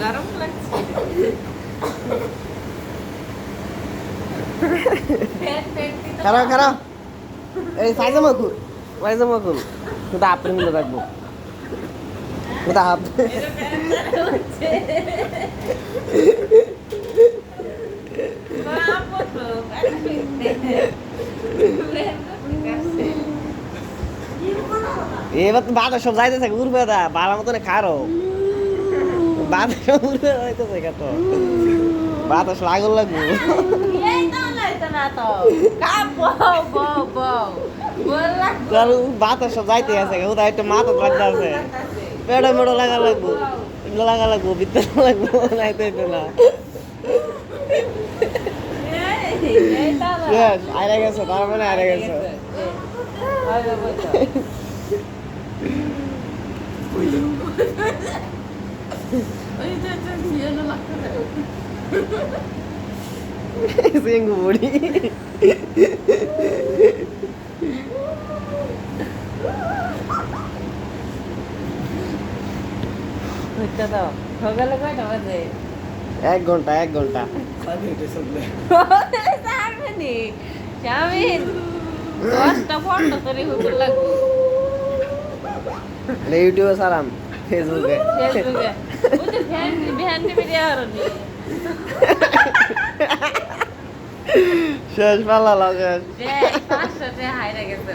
গরম লাগছে খারাপ খারাপ এই আপনি মিলে ফিরছে। এবার তো বাতাস সব যাইতেছে উড়বে দা বাবার মতন খারো বাতাস উড়বে যাইতেছে বাতাস লাগল লাগবো তো তো। বাতাস যাইতে আছে ওটা একটা মাথা লাগতে আছে পেড়ো মেড়ো লাগা লাগবো এগুলো লাগা লাগবো বিদ্যা লাগবো নাইতে হইতো না এই, এই না। Yes, গেছে তার মানে গেছে আরে বলতো। ওই যে যে ঝিয়ানো লাগতেছে। সিঙ্গু বুড়ি হইতে দাও। সকালে কয়টা বাজে? এক ঘন্টা এক ঘন্টা সামনে শামিন দশটা পনেরো তৈরি হইতে লাগবে ইউটিউবে সারাম ফেসবুকে। ফেসবুকে। ওই যে ফ্যান ফ্যান টিভি হরনি শেষ পালা লাগে গেছে।